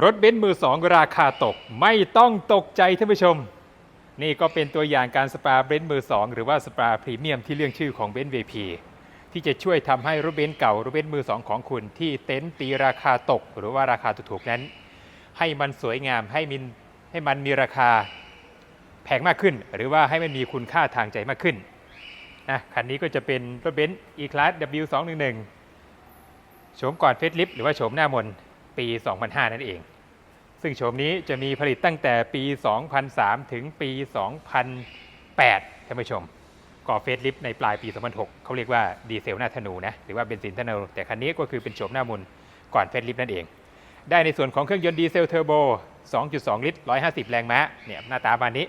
รถเบนซ์มือสองราคาตกไม่ต้องตกใจท่านผู้ชม นี่ก็เป็นตัวอย่างการสปาเบนซ์มือสองหรือว่าสปาพรีเมียมที่เรื่องชื่อของเบนซ์ VP ที่จะช่วยทำให้รถเบนซ์เก่ารถเบนซ์มือสองของคุณที่เต็นท์ตีราคาตก หรือว่าราคาถูกๆนั้น ให้มันสวยงามให้มันให้มันมีราคาแพงมากขึ้น หรือว่าให้มันมีคุณค่าทางใจมากขึ้นนะคันนี้ก็จะเป็นรถเบนซ์ E-Class W211 โฉมก่อนเฟสลิฟหรือว่าโฉมหน้ามน ปี 2005 นั่นเอง ซึ่งโฉมนี้จะมีผลิตตั้งแต่ปี 2003 ถึงปี 2008 ท่านผู้ชม ก่อเฟสลิฟในปลายปี 2006 เขาเรียกว่าดีเซลหน้าธนูนะ หรือว่าเบนซินธนู แต่คันนี้ก็คือเป็นโฉมหน้ามนก่อนเฟสลิฟนั่นเอง ได้ในส่วนของเครื่องยนต์ดีเซลเทอร์โบ 2.2 ลิตร 150 แรงม้า เนี่ยหน้าตาประมาณนี้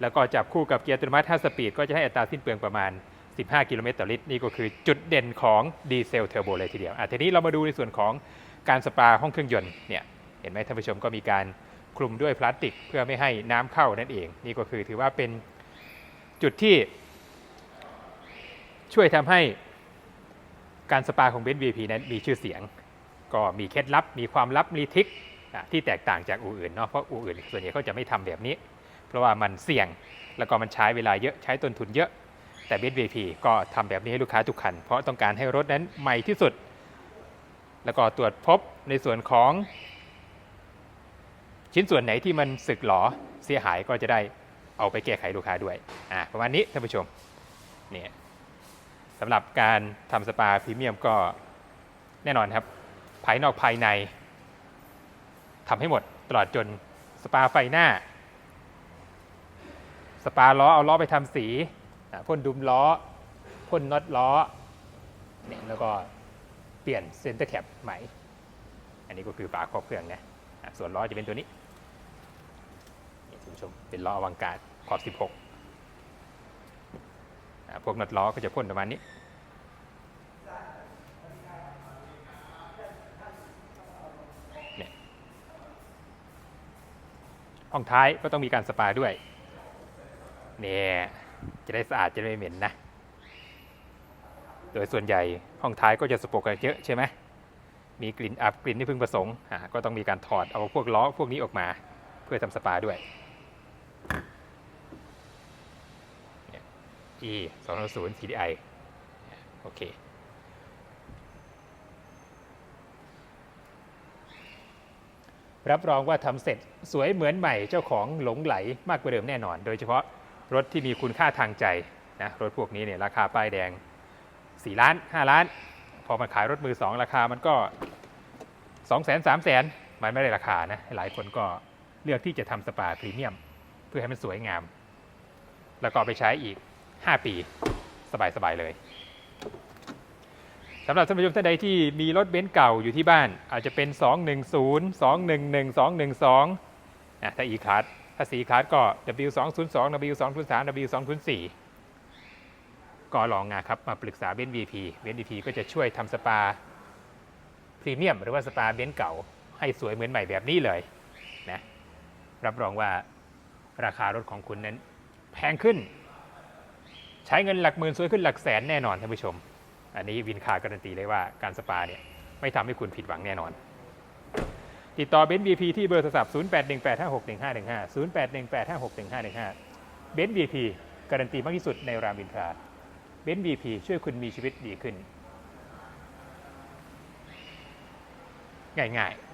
แล้วก็จับคู่กับเกียร์อัตโนมัติ 5 สปีด ก็จะให้อัตราสิ้นเปลืองประมาณ15 กิโลเมตรต่อลิตรนี่ก็คือจุดเด่นของดีเซลเทอร์โบเลยทีเดียวอะทีนี้เรามาดูในส่วนของ การสปาห้องเครื่องยนต์เนี่ยเห็นไหมท่านผู้ชมก็มีการคลุมด้วยพลาสติกเพื่อไม่ให้น้ำเข้านั่นเอง นี่ก็คือถือว่าเป็นจุดที่ ช่วยทำให้การสปาของเบนซ์ VP นั้นมีชื่อเสียง ก็มีเคล็ดลับ มีความลับมีทิคที่แตกต่างจากอู่อื่นเนาะเพราะอู่อื่นส่วนใหญ่เขาจะไม่ทำแบบนี้ เพราะว่ามันเสี่ยงแล้วก็มันใช้เวลาเยอะใช้ต้นทุนเยอะ แต่เบนซ์ VP ก็ทำแบบนี้ให้ลูกค้าทุกคัน เพราะต้องการให้รถนั้นใหม่ที่สุด แล้วก็ตรวจพบในส่วนของ ชิ้นส่วนไหนที่มันสึกหรอเสียหายก็จะได้เอาไปแก้ไขลูกค้าด้วยอ่าประมาณนี้ท่านผู้ชมเนี่ยสำหรับการทำสปาพรีเมียมก็แน่นอนครับ ภายนอกภายในทำให้หมดตลอดจนสปาไฟหน้า สปาล้อเอาล้อไปทำสีพ่นดุมล้อพ่นน็อตล้อเนี่ยแล้วก็ เปลี่ยนเซนเตอร์แคปใหม่ อันนี้ก็คือฝาครอบเครื่องนะส่วนล้อจะเป็นตัวนี้นี่ท่านผู้ชมเป็นล้ออวังการขอบ 16 พวกน็อตล้อก็จะพ่นประมาณนี้เนี่ยห้องท้ายก็ต้องมีการสปาด้วย เนี่ย จะได้สะอาดจะได้ไม่เหม็นนะ โดยส่วนใหญ่ห้องท้ายก็จะสกปรกกันเยอะใช่ไหมมีกลิ่นอับกลิ่นที่พึงประสงค์ก็ต้องมีการถอดเอาพวกล้อพวกนี้ออกมา เพื่อทำสปาด้วยเนี่ย E 2 0 0 TDI โอเครับรองว่าทำเสร็จสวยเหมือนใหม่เจ้าของหลงไหลมากกว่าเดิมแน่นอน โดยเฉพาะรถที่มีคุณค่าทางใจนะรถพวกนี้เนี่ยราคาป้ายแดง 4 ล้าน 5 ล้าน พอมาขายรถมือ 2 ราคามันก็ 2 0 0 0 0 0 3 0 0 0 0 มันไม่ได้ราคานะ หลายคนก็เลือกที่จะทำสปาพรีเมียม เพื่อให้มันสวยงาม แล้วก็ไปใช้อีก 5 ปีสบายๆเลยสำหรับท่านผู้ชมท่านใดที่มีรถเบนซ์เก่าอยู่ที่บ้าน อาจจะเป็น 210 211 212นะถ้า E-Class ถ้า C-Class ก็ W202 W203 W204 ก็ลองงานครับมาปรึกษาเบนซ์ VP เบนซ์ VP ก็จะช่วยทำสปาพรีเมียมหรือว่าสปาเบนซ์เก่าให้สวยเหมือนใหม่แบบนี้เลยนะรับรองว่าราคารถของคุณนั้นแพงขึ้น ใช้เงินหลักหมื่นสวยขึ้นหลักแสนแน่นอนท่านผู้ชม อันนี้วินคาการันตีเลยว่าการสปาเนี่ยไม่ทำให้คุณผิดหวังแน่นอน ติดต่อเบนซ์ VP ที่เบอร์โทรศัพท์ 0818561515 0818561515 เบนซ์ VP การันตีมากที่สุดในรามอินทรา บนซ์ VP ช่วยคุณมีชีวิตดีขึ้น ง่ายๆ